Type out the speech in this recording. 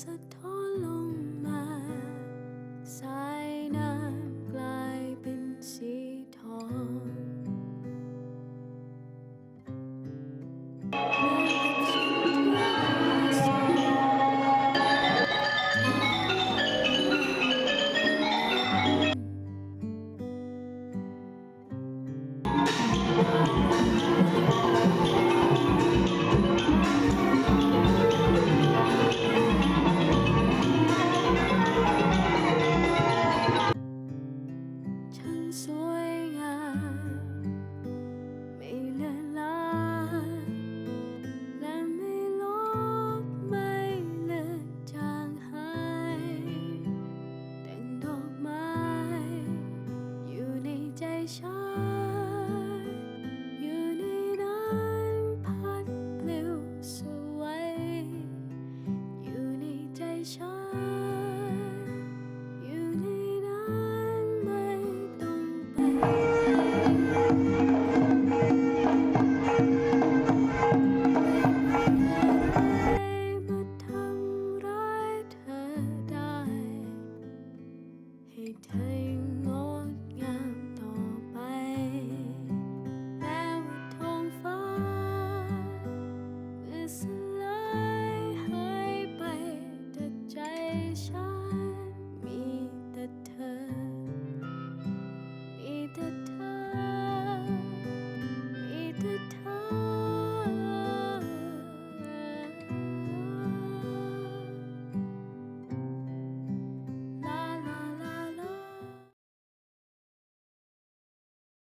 สะท้อนลงมา สายน้ำกลายเป็นสีทอง ฉันอยู่ในน้ำพัดปลวสวยอยู่ในใจฉัน 下。